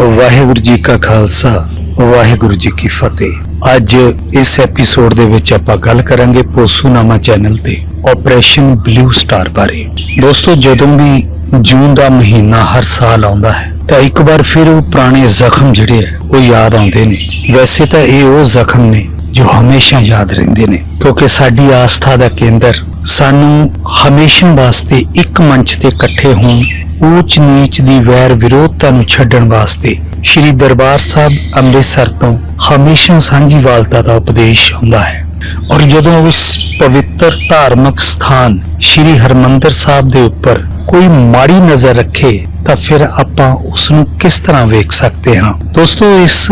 ਵਾਹਿਗੁਰੂ ਜੀ ਕਾ ਖਾਲਸਾ, ਵਾਹਿਗੁਰੂ ਜੀ ਕੀ ਫਤਿਹ। ਅੱਜ ਇਸ ਐਪੀਸੋਡ ਦੇ ਵਿੱਚ ਆਪਾਂ ਗੱਲ ਕਰਾਂਗੇ ਪੋਸੂਨਾਮਾ ਚੈਨਲ ਤੇ ਆਪਰੇਸ਼ਨ ਬਲੂ ਸਟਾਰ ਬਾਰੇ। ਦੋਸਤੋ, ਜਦੋਂ ਵੀ ਜੂਨ ਦਾ ਮਹੀਨਾ ਹਰ ਸਾਲ ਆਉਂਦਾ ਹੈ, ਤਾਂ ਇੱਕ ਵਾਰ ਫਿਰ ਉਹ ਪੁਰਾਣੇ ਜ਼ਖਮ ਜਿਹੜੇ ਆ, ਉਹ ਯਾਦ ਆਉਂਦੇ ਨੇ। ਵੈਸੇ ਤਾਂ ਇਹ ਉਹ ਜ਼ਖਮ ਨੇ ਜੋ ਹਮੇਸ਼ਾ ਯਾਦ ਰਹਿੰਦੇ ਨੇ, ਕਿਉਂਕਿ ਸਾਡੀ ਆਸਥਾ ਦਾ ਕੇਂਦਰ ਸਾਨੂੰ ਹਮੇਸ਼ਾ ਵਾਸਤੇ ਇੱਕ ਮੰਚ ਤੇ ਇਕੱਠੇ ਹੋਣ ਊਚ ਨੀਚ ਦੀ ਵੈਰ ਵਿਰੋਧਤਾ ਨੂੰ ਛੱਡਣ ਵਾਸਤੇ ਸ੍ਰੀ ਦਰਬਾਰ ਸਾਹਿਬ ਅੰਮ੍ਰਿਤਸਰ ਤੋਂ ਹਮੇਸ਼ਾ ਸਾਂਝੀਵਾਲਤਾ ਦਾ ਉਪਦੇਸ਼ ਆਉਂਦਾ ਹੈ। ਔਰ ਜਦੋਂ ਉਸ ਪਵਿੱਤਰ ਧਾਰਮਿਕ ਸਥਾਨ ਸ੍ਰੀ ਹਰਮੰਦਰ ਸਾਹਿਬ ਦੇ ਉੱਪਰ ਕੋਈ ਮਾੜੀ ਨਜ਼ਰ ਰੱਖੇ, ਤਾਂ ਫਿਰ ਆਪਾਂ ਉਸ ਨੂੰ ਕਿਸ ਤਰ੍ਹਾਂ ਵੇਖ ਸਕਦੇ ਹਾਂ? ਦੋਸਤੋ, ਇਸ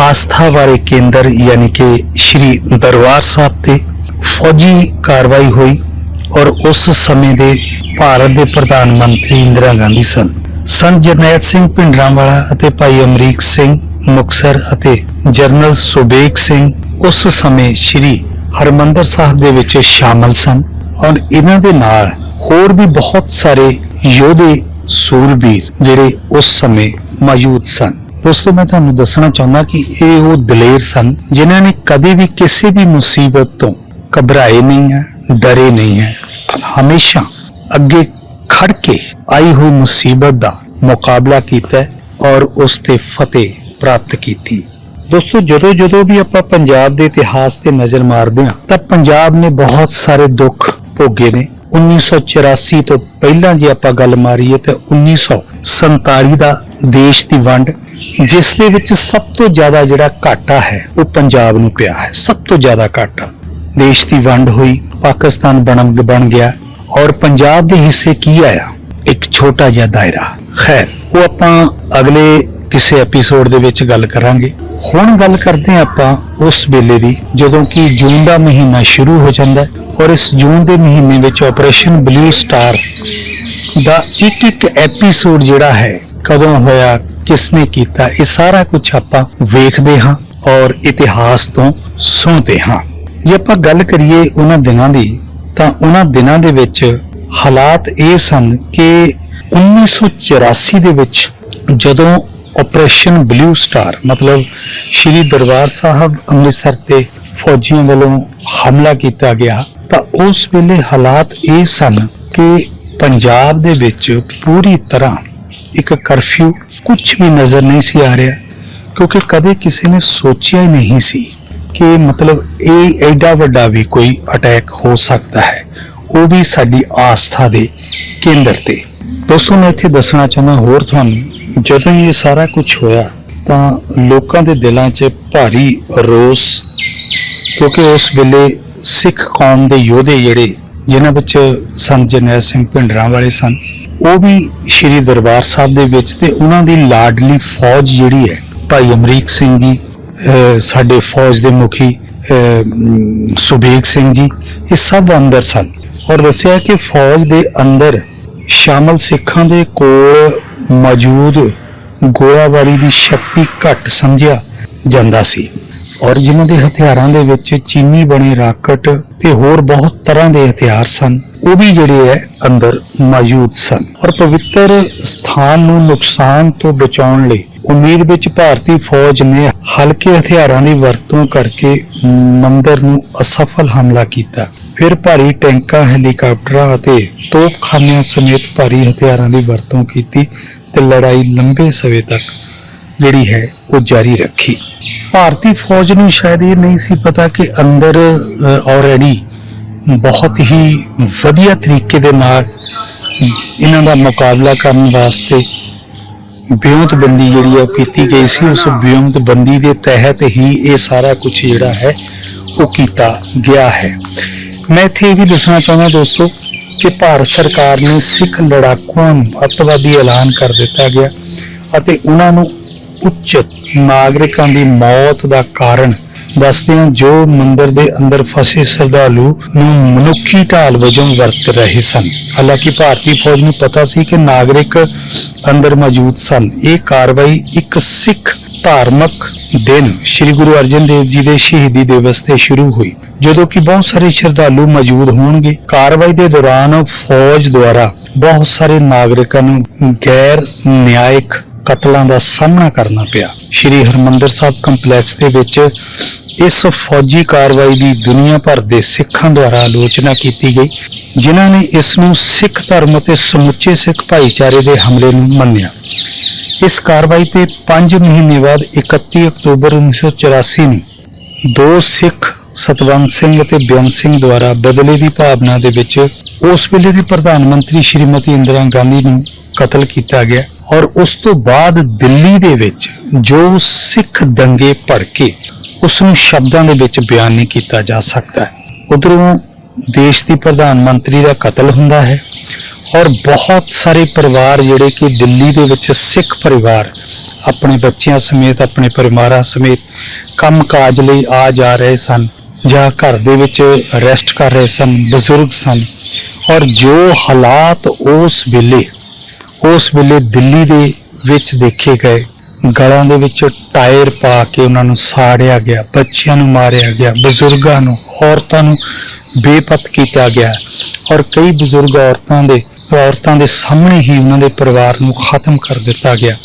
ਆਸਥਾ ਵਾਲੇ ਕੇਂਦਰ ਯਾਨੀ ਕਿ ਸ੍ਰੀ ਦਰਬਾਰ ਸਾਹਿਬ ਤੇ ਫੌਜੀ ਕਾਰਵਾਈ ਹੋਈ। ਔਰ ਉਸ ਸਮੇਂ ਦੇ ਭਾਰਤ ਦੇ ਪ੍ਰਧਾਨ ਮੰਤਰੀ ਇੰਦਰਾ ਗਾਂਧੀ ਸਨ। ਸੰਤ ਜਰਨੈਲ ਸਿੰਘ ਭਿੰਡਰਾਂਵਾਲਾ ਅਤੇ ਭਾਈ ਅਮਰੀਕ ਸਿੰਘ ਮੁਕਸਰ ਅਤੇ ਜਰਨਲ ਸੁਬੇਗ ਸਿੰਘ ਉਸ ਸਮੇਂ ਸ੍ਰੀ ਹਰਮੰਦਰ ਸਾਹਿਬ ਦੇ ਵਿੱਚ ਸ਼ਾਮਲ ਸਨ ਔਰ ਇਹਨਾਂ ਦੇ ਨਾਲ ਹੋਰ ਵੀ ਬਹੁਤ ਸਾਰੇ ਯੋਧੇ ਸੂਰਬੀਰ ਜਿਹੜੇ ਉਸ ਸਮੇਂ ਮੌਜੂਦ ਸਨ। ਦੋਸਤੋ, ਮੈਂ ਤੁਹਾਨੂੰ ਦੱਸਣਾ ਚਾਹੁੰਦਾ ਕਿ ਇਹ ਉਹ ਦਲੇਰ ਸਨ ਜਿਨ੍ਹਾਂ ਨੇ ਕਦੇ ਵੀ ਕਿਸੇ ਵੀ ਮੁਸੀਬਤ ਤੋਂ ਘਬਰਾਏ ਨਹੀਂ ਹੈ ਡਰੇ ਨਹੀਂ ਹੈ। ਹਮੇਸ਼ਾ ਅੱਗੇ ਖੜ ਕੇ ਆਈ ਹੋਈ ਮੁਸੀਬਤ ਦਾ ਮੁਕਾਬਲਾ ਕੀਤਾ ਔਰ ਉਸ ਤੇ ਫਤਿਹ ਪ੍ਰਾਪਤ ਕੀਤੀ। ਦੋਸਤੋ, ਜਦੋਂ ਜਦੋਂ ਵੀ ਆਪਾਂ ਪੰਜਾਬ ਦੇ ਇਤਿਹਾਸ ਤੇ ਨਜ਼ਰ ਮਾਰਦੇ ਹਾਂ, ਤਾਂ ਪੰਜਾਬ ਨੇ ਬਹੁਤ ਸਾਰੇ ਦੁੱਖ ਭੋਗੇ ਨੇ। 1984 ਤੋਂ ਪਹਿਲਾਂ ਜੇ ਆਪਾਂ ਗੱਲ ਮਾਰੀਏ ਤਾਂ 1947 ਦਾ ਦੇਸ਼ ਦੀ ਵੰਡ, ਜਿਸ ਦੇ ਵਿੱਚ ਸਭ ਤੋਂ ਜ਼ਿਆਦਾ ਜਿਹੜਾ ਘਾਟਾ ਹੈ, ਉਹ ਪੰਜਾਬ ਨੂੰ ਪਿਆ ਹੈ। ਸਭ ਤੋਂ ਜ਼ਿਆਦਾ ਘਾਟਾ। ਦੇਸ਼ ਦੀ ਵੰਡ ਹੋਈ, ਪਾਕਿਸਤਾਨ ਬਣ ਬਣ ਗਿਆ ਔਰ ਪੰਜਾਬ ਦੇ ਹਿੱਸੇ ਕੀ ਆਇਆ? ਇੱਕ ਛੋਟਾ ਜਿਹਾ ਦਾਇਰਾ। ਖੈਰ, ਉਹ ਆਪਾਂ ਅਗਲੇ ਕਿਸੇ ਐਪੀਸੋਡ ਦੇ ਵਿੱਚ ਗੱਲ ਕਰਾਂਗੇ। ਹੁਣ ਗੱਲ ਕਰਦੇ ਹਾਂ ਆਪਾਂ ਉਸ ਵੇਲੇ ਦੀ, ਜਦੋਂ ਕਿ ਜੂਨ ਦਾ ਮਹੀਨਾ ਸ਼ੁਰੂ ਹੋ ਜਾਂਦਾ ਔਰ ਇਸ ਜੂਨ ਦੇ ਮਹੀਨੇ ਵਿੱਚ ਆਪਰੇਸ਼ਨ ਬਲੂ ਸਟਾਰ ਦਾ ਇੱਕ ਇੱਕ ਐਪੀਸੋਡ ਜਿਹੜਾ ਹੈ, ਕਦੋਂ ਹੋਇਆ, ਕਿਸਨੇ ਕੀਤਾ, ਇਹ ਸਾਰਾ ਕੁਝ ਆਪਾਂ ਵੇਖਦੇ ਹਾਂ ਔਰ ਇਤਿਹਾਸ ਤੋਂ ਸੁਣਦੇ ਹਾਂ। ਜੇ ਆਪਾਂ ਗੱਲ ਕਰੀਏ ਉਹਨਾਂ ਦਿਨਾਂ ਦੀ, ਤਾਂ ਉਹਨਾਂ ਦਿਨਾਂ ਦੇ ਵਿੱਚ ਹਾਲਾਤ ਇਹ ਸਨ ਕਿ 1984 ਦੇ ਵਿੱਚ ਜਦੋਂ ਆਪਰੇਸ਼ਨ ਬਲੂ ਸਟਾਰ ਮਤਲਬ ਸ਼੍ਰੀ ਦਰਬਾਰ ਸਾਹਿਬ ਅੰਮ੍ਰਿਤਸਰ ਤੇ ਫੌਜੀਆਂ ਵੱਲੋਂ ਹਮਲਾ ਕੀਤਾ ਗਿਆ, ਤਾਂ ਉਸ ਵੇਲੇ ਹਾਲਾਤ ਇਹ ਸਨ ਕਿ ਪੰਜਾਬ ਦੇ ਵਿੱਚ ਪੂਰੀ ਤਰ੍ਹਾਂ ਇੱਕ ਕਰਫਿਊ ਕੁਝ ਵੀ ਨਜ਼ਰ ਨਹੀਂ ਸੀ ਆ ਰਿਹਾ, ਕਿਉਂਕਿ ਕਦੇ ਕਿਸੇ ਨੇ ਸੋਚਿਆ ਹੀ ਨਹੀਂ ਸੀ ਕਿ ਮਤਲਬ ਇਹ ਐਡਾ ਵੱਡਾ ਵੀ ਕੋਈ ਅਟੈਕ ਹੋ ਸਕਦਾ ਹੈ। ਉਹ ਵੀ ਸਾਡੀ ਆਸਥਾ ਦੇ ਕੇਂਦਰ ਤੇ। ਦੋਸਤੋ, ਮੈਂ ਇੱਥੇ ਦੱਸਣਾ ਚਾਹੁੰਦਾ ਹੋਰ ਤੁਹਾਨੂੰ, ਜਦੋਂ ਇਹ ਸਾਰਾ ਕੁਝ ਹੋਇਆ, ਤਾਂ ਲੋਕਾਂ ਦੇ ਦਿਲਾਂ 'ਚ ਭਾਰੀ ਰੋਸ, ਕਿਉਂਕਿ ਉਸ ਵੇਲੇ ਸਿੱਖ ਕੌਮ ਦੇ ਯੋਧੇ ਜਿਹੜੇ, ਜਿਨ੍ਹਾਂ ਵਿੱਚ ਸੰਤ ਜਰਨੈਲ ਸਿੰਘ ਭਿੰਡਰਾਂ ਵਾਲੇ ਸਨ, ਉਹ ਵੀ ਸ੍ਰੀ ਦਰਬਾਰ ਸਾਹਿਬ ਦੇ ਵਿੱਚ ਤੇ ਉਹਨਾਂ ਦੀ ਲਾਡਲੀ ਫੌਜ ਜਿਹੜੀ ਹੈ, ਭਾਈ ਅਮਰੀਕ ਸਿੰਘ ਜੀ ਸਾਡੇ ਫੌਜ ਦੇ ਮੁਖੀ ਸੁਬੇਗ ਸਿੰਘ ਜੀ, ਇਹ ਸਭ ਅੰਦਰ ਸਨ ਔਰ ਦੱਸਿਆ ਕਿ ਫੌਜ ਦੇ ਅੰਦਰ ਸ਼ਾਮਲ ਸਿੱਖਾਂ ਦੇ ਕੋਲ ਮੌਜੂਦ ਗੋਲਾਬਾਰੀ ਦੀ ਸ਼ਕਤੀ ਘੱਟ ਸਮਝਿਆ ਜਾਂਦਾ ਸੀ ਔਰ ਜਿਨ੍ਹਾਂ ਦੇ ਹਥਿਆਰਾਂ ਦੇ ਵਿੱਚ ਚੀਨੀ ਬਣੇ ਰਾਕਟ ਤੇ ਹੋਰ ਬਹੁਤ ਤਰ੍ਹਾਂ ਦੇ ਹਥਿਆਰ ਸਨ, ਉਹ ਵੀ ਜਿਹੜੇ ਹੈ ਅੰਦਰ ਮੌਜੂਦ ਸਨ ਔਰ ਪਵਿੱਤਰ ਸਥਾਨ ਨੂੰ ਨੁਕਸਾਨ ਤੋਂ ਬਚਾਉਣ ਲਈ ਉਮੀਦ ਵਿੱਚ ਭਾਰਤੀ ਫੌਜ ਨੇ ਹਲਕੇ ਹਥਿਆਰਾਂ ਦੀ ਵਰਤੋਂ ਕਰਕੇ ਮੰਦਰ ਨੂੰ ਅਸਫਲ ਹਮਲਾ ਕੀਤਾ। ਫਿਰ ਭਾਰੀ ਟੈਂਕਾਂ, ਹੈਲੀਕਾਪਟਰਾਂ ਅਤੇ ਤੋਪਖਾਨਿਆਂ ਸਮੇਤ ਭਾਰੀ ਹਥਿਆਰਾਂ ਦੀ ਵਰਤੋਂ ਕੀਤੀ ਤੇ ਲੜਾਈ ਲੰਬੇ ਸਮੇਂ ਤੱਕ ਜਿਹੜੀ ਹੈ ਉਹ ਜਾਰੀ ਰੱਖੀ। ਭਾਰਤੀ ਫੌਜ ਨੂੰ ਸ਼ਾਇਦ ਇਹ ਨਹੀਂ ਸੀ ਪਤਾ ਕਿ ਅੰਦਰ ਆਲਰੇਡੀ ਬਹੁਤ ਹੀ ਵਧੀਆ ਤਰੀਕੇ ਦੇ ਨਾਲ ਇਹਨਾਂ ਦਾ ਮੁਕਾਬਲਾ ਕਰਨ ਵਾਸਤੇ ਬਿਉਂਤਬੰਦੀ ਜਿਹੜੀ ਆ ਕੀਤੀ ਗਈ ਸੀ ਉਸ ਬਿਉਂਤਬੰਦੀ ਦੇ ਤਹਿਤ ਹੀ ਇਹ ਸਾਰਾ ਕੁਝ ਜਿਹੜਾ ਹੈ ਉਹ ਕੀਤਾ ਗਿਆ ਹੈ। ਮੈਂ ਇੱਥੇ ਇਹ ਵੀ ਦੱਸਣਾ ਚਾਹੁੰਦਾ ਦੋਸਤੋ ਕਿ ਭਾਰਤ ਸਰਕਾਰ ਨੇ ਸਿੱਖ ਲੜਾਕੂਆਂ ਨੂੰ ਅੱਤਵਾਦੀ ਐਲਾਨ ਕਰ ਦਿੱਤਾ ਗਿਆ ਅਤੇ ਉਹਨਾਂ ਨੂੰ ਉੱਚ ਨਾਗਰਿਕਾਂ ਦੀ ਮੌਤ ਦਾ ਕਾਰਨ ਦੱਸਦਿਆਂ ਜੋ ਮੰਦਿਰ ਦੇ ਅੰਦਰ ਫਸੇ ਸ਼ਰਧਾਲੂ ਨੂੰ ਮਨੁੱਖੀ ਢਾਲ ਵਜੋਂ ਵਰਤ ਰਹੇ ਸਨ। ਹਾਲਾਂਕਿ ਭਾਰਤੀ ਫੌਜ ਨੂੰ ਪਤਾ ਸੀ ਕਿ ਨਾਗਰਿਕ ਅੰਦਰ ਮੌਜੂਦ ਸਨ। ਇਹ ਕਾਰਵਾਈ ਇੱਕ ਸਿੱਖ ਧਾਰਮਿਕ ਦਿਨ ਸ੍ਰੀ ਗੁਰੂ ਅਰਜਨ ਦੇਵ ਜੀ ਦੇ ਸ਼ਹੀਦੀ ਦਿਵਸ ਤੇ ਸ਼ੁਰੂ ਹੋਈ, ਜਦੋਂ ਕਿ ਬਹੁਤ ਸਾਰੇ ਸ਼ਰਧਾਲੂ ਮੌਜੂਦ ਹੋਣਗੇ। ਕਾਰਵਾਈ ਦੇ ਦੌਰਾਨ ਫੌਜ ਦੁਆਰਾ ਬਹੁਤ ਸਾਰੇ ਨਾਗਰਿਕਾਂ ਨੂੰ ਗੈਰ ਨਿਆਇਕ ਕਤਲਾਂ ਦਾ ਸਾਹਮਣਾ ਕਰਨਾ ਪਿਆ। ਸ਼੍ਰੀ ਹਰਮੰਦਰ ਸਾਹਿਬ ਕੰਪਲੈਕਸ ਦੇ ਵਿੱਚ ਇਸ ਫੌਜੀ ਕਾਰਵਾਈ ਦੀ ਦੁਨੀਆ ਭਰ ਦੇ ਸਿੱਖਾਂ ਦੁਆਰਾ ਆਲੋਚਨਾ ਕੀਤੀ ਗਈ, ਜਿਨ੍ਹਾਂ ਨੇ ਇਸ ਨੂੰ ਸਿੱਖ ਧਰਮ ਅਤੇ ਸਮੁੱਚੇ ਸਿੱਖ ਭਾਈਚਾਰੇ ਦੇ ਹਮਲੇ ਨੂੰ ਮੰਨਿਆ। ਇਸ ਕਾਰਵਾਈ ਤੇ 5 ਮਹੀਨੇ ਬਾਅਦ 31 ਅਕਤੂਬਰ 1984 ਨੂੰ ਦੋ ਸਿੱਖ, ਸਤਵੰਤ ਸਿੰਘ ਅਤੇ ਬੇਅੰਤ ਸਿੰਘ ਦੁਆਰਾ ਬਦਲੇ ਦੀ ਭਾਵਨਾ ਦੇ ਵਿੱਚ ਉਸ ਵੇਲੇ ਦੇ ਪ੍ਰਧਾਨ ਮੰਤਰੀ ਸ਼੍ਰੀਮਤੀ ਇੰਦਰਾ ਗਾਂਧੀ ਨੂੰ ਕਤਲ ਕੀਤਾ ਗਿਆ। ਔਰ ਉਸ ਤੋਂ ਬਾਅਦ ਦਿੱਲੀ ਦੇ ਵਿੱਚ ਜੋ ਸਿੱਖ ਦੰਗੇ ਭੜਕੇ ਉਸ ਨੂੰ ਸ਼ਬਦਾਂ ਦੇ ਵਿੱਚ ਬਿਆਨ ਨਹੀਂ ਕੀਤਾ ਜਾ ਸਕਦਾ। ਉਧਰੋਂ ਦੇਸ਼ ਦੀ ਪ੍ਰਧਾਨ ਮੰਤਰੀ ਦਾ ਕਤਲ ਹੁੰਦਾ ਹੈ ਔਰ ਬਹੁਤ ਸਾਰੇ ਪਰਿਵਾਰ ਜਿਹੜੇ ਕਿ ਦਿੱਲੀ ਦੇ ਵਿੱਚ ਸਿੱਖ ਪਰਿਵਾਰ ਆਪਣੇ ਬੱਚਿਆਂ ਸਮੇਤ, ਆਪਣੇ ਪਰਿਵਾਰਾਂ ਸਮੇਤ ਕੰਮਕਾਜ ਲਈ ਆ ਜਾ ਰਹੇ ਸਨ ਜਾਂ ਘਰ ਦੇ ਵਿੱਚ ਰੈਸਟ ਕਰ ਰਹੇ ਸਨ, ਬਜ਼ੁਰਗ ਸਨ ਔਰ ਜੋ ਹਾਲਾਤ ਉਸ ਵੇਲੇ ਉਸ ਵੇਲੇ ਦਿੱਲੀ ਦੇ ਵਿੱਚ ਦੇਖੇ ਗਏ। ਗਲਾਂ ਦੇ ਵਿੱਚ ਟਾਇਰ ਪਾ ਕੇ ਉਹਨਾਂ ਨੂੰ ਸਾੜਿਆ ਗਿਆ, ਬੱਚਿਆਂ ਨੂੰ ਮਾਰਿਆ ਗਿਆ, ਬਜ਼ੁਰਗਾਂ ਨੂੰ, ਔਰਤਾਂ ਨੂੰ ਬੇਪਤ ਕੀਤਾ ਗਿਆ ਔਰ ਕਈ ਬਜ਼ੁਰਗ ਔਰਤਾਂ ਦੇ ਔਰਤਾਂ ਦੇ ਸਾਹਮਣੇ ਹੀ ਉਹਨਾਂ ਦੇ ਪਰਿਵਾਰ ਨੂੰ ਖਤਮ ਕਰ ਦਿੱਤਾ ਗਿਆ।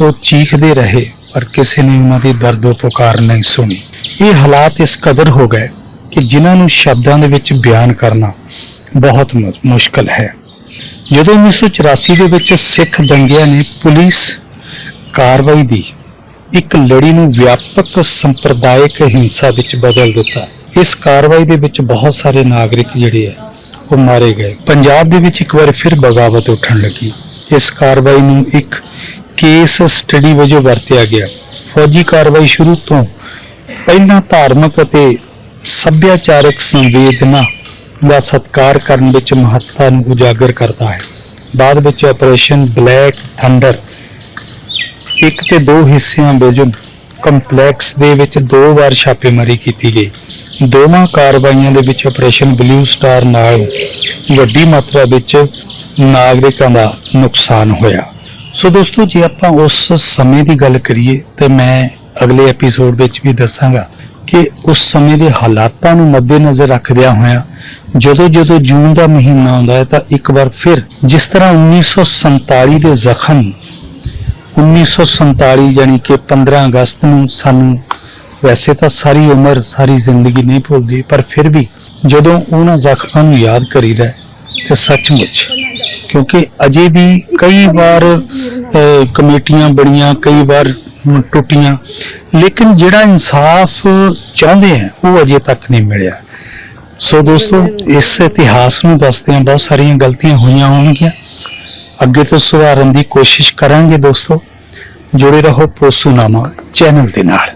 ਉਹ ਚੀਖਦੇ ਰਹੇ, ਪਰ ਕਿਸੇ ਨੇ ਉਹਨਾਂ ਦੀ ਦਰਦੋ ਪੁਕਾਰ ਨਹੀਂ ਸੁਣੀ। ਇਹ ਹਾਲਾਤ ਇਸ ਕਦਰ ਹੋ ਗਏ ਕਿ ਜਿਨ੍ਹਾਂ ਨੂੰ ਸ਼ਬਦਾਂ ਦੇ ਵਿੱਚ ਬਿਆਨ ਕਰਨਾ ਬਹੁਤ ਮੁਸ਼ਕਲ ਹੈ। ਜਦੋਂ 1984 ਦੇ ਵਿੱਚ ਸਿੱਖ ਦੰਗਿਆਂ ਨੇ ਪੁਲਿਸ ਕਾਰਵਾਈ ਦੀ, ਇੱਕ ਲੜੀ ਨੂੰ ਵਿਆਪਕ ਸੰਪਰਦਾਇਕ ਹਿੰਸਾ ਵਿੱਚ ਬਦਲ ਦਿੱਤਾ। ਇਸ ਕਾਰਵਾਈ ਦੇ ਵਿੱਚ ਬਹੁਤ ਸਾਰੇ ਨਾਗਰਿਕ ਜਿਹੜੇ ਆ, ਉਹ ਮਾਰੇ ਗਏ। ਪੰਜਾਬ ਦੇ ਵਿੱਚ ਇੱਕ ਵਾਰ ਫਿਰ ਬਗਾਵਤ ਉੱਠਣ ਲੱਗੀ। ਇਸ ਕਾਰਵਾਈ ਨੂੰ ਇੱਕ ਕੇਸ ਸਟੱਡੀ ਵਜੋਂ ਵਰਤਿਆ ਗਿਆ। ਫੌਜੀ ਕਾਰਵਾਈ ਸ਼ੁਰੂ ਤੋਂ ਪਹਿਲਾਂ ਧਾਰਮਿਕ ਅਤੇ ਸੱਭਿਆਚਾਰਕ ਸੰਵੇਦਨਾ ਦਾ ਸਤਿਕਾਰ ਕਰਨ ਵਿੱਚ ਮਹੱਤਤਾ ਨੂੰ ਉਜਾਗਰ ਕਰਦਾ ਹੈ। ਬਾਅਦ ਵਿੱਚ ਆਪਰੇਸ਼ਨ ਬਲੈਕ ਥੰਡਰ ਇੱਕ ਤੇ ਦੋ ਹਿੱਸਿਆਂ ਵਜੋਂ ਕੰਪਲੈਕਸ ਦੇ ਵਿੱਚ ਦੋ ਵਾਰ ਛਾਪੇਮਾਰੀ ਕੀਤੀ ਗਈ। ਦੋਵਾਂ ਕਾਰਵਾਈਆਂ ਦੇ ਵਿੱਚ ਆਪਰੇਸ਼ਨ ਬਲੂ ਸਟਾਰ ਨਾਲ ਵੱਡੀ ਮਾਤਰਾ ਵਿੱਚ ਨਾਗਰਿਕਾਂ ਦਾ ਨੁਕਸਾਨ ਹੋਇਆ। ਸੋ ਦੋਸਤੋ, ਜੇ ਆਪਾਂ ਉਸ ਸਮੇਂ ਦੀ ਗੱਲ ਕਰੀਏ, ਤੇ ਮੈਂ ਅਗਲੇ ਐਪੀਸੋਡ ਵਿੱਚ ਵੀ ਦੱਸਾਂਗਾ ਕਿ ਉਸ ਸਮੇਂ ਦੇ ਹਾਲਾਤਾਂ ਨੂੰ ਮੱਦੇਨਜ਼ਰ ਰੱਖਦਿਆਂ ਹੋਇਆਂ ਜਦੋਂ ਜਦੋਂ ਜੂਨ ਦਾ ਮਹੀਨਾ ਆਉਂਦਾ ਹੈ ਤਾਂ ਇੱਕ ਵਾਰ ਫਿਰ ਜਿਸ ਤਰ੍ਹਾਂ 1947 ਦੇ ਜ਼ਖਮ 1947 ਯਾਨੀ ਕਿ 15 ਅਗਸਤ ਨੂੰ ਸਾਨੂੰ ਵੈਸੇ ਤਾਂ ਸਾਰੀ ਉਮਰ ਸਾਰੀ ਜ਼ਿੰਦਗੀ ਨਹੀਂ ਭੁੱਲਦੀ ਪਰ ਫਿਰ ਵੀ ਜਦੋਂ ਉਹਨਾਂ ਜ਼ਖਮਾਂ ਨੂੰ ਯਾਦ ਕਰੀਦਾ ਹੈ, ਤੇ ਸੱਚਮੁੱਚ ਕਿਉਂਕਿ ਅਜੇ ਵੀ ਕਈ ਵਾਰ ਕਮੇਟੀਆਂ ਬਣੀਆਂ ਕਈ ਵਾਰ ਟੁੱਟੀਆਂ। ਲੇਕਿਨ ਜਿਹੜਾ ਇਨਸਾਫ ਚਾਹੁੰਦੇ ਆ, ਉਹ ਅਜੇ ਤੱਕ ਨਹੀਂ ਮਿਲਿਆ। ਸੋ ਦੋਸਤੋ, ਇਸ ਇਤਿਹਾਸ ਨੂੰ ਦੱਸਦਿਆਂ ਬਹੁਤ ਸਾਰੀਆਂ ਗਲਤੀਆਂ ਹੋਈਆਂ ਹੋਣਗੀਆਂ। ਅੱਗੇ ਤੋਂ ਸੁਧਾਰਨ ਦੀ ਕੋਸ਼ਿਸ਼ ਕਰਾਂਗੇ ਦੋਸਤੋ। ਜੁੜੇ ਰਹੋ ਪੋਸੂਨਾਮਾ ਚੈਨਲ ਦੇ ਨਾਲ।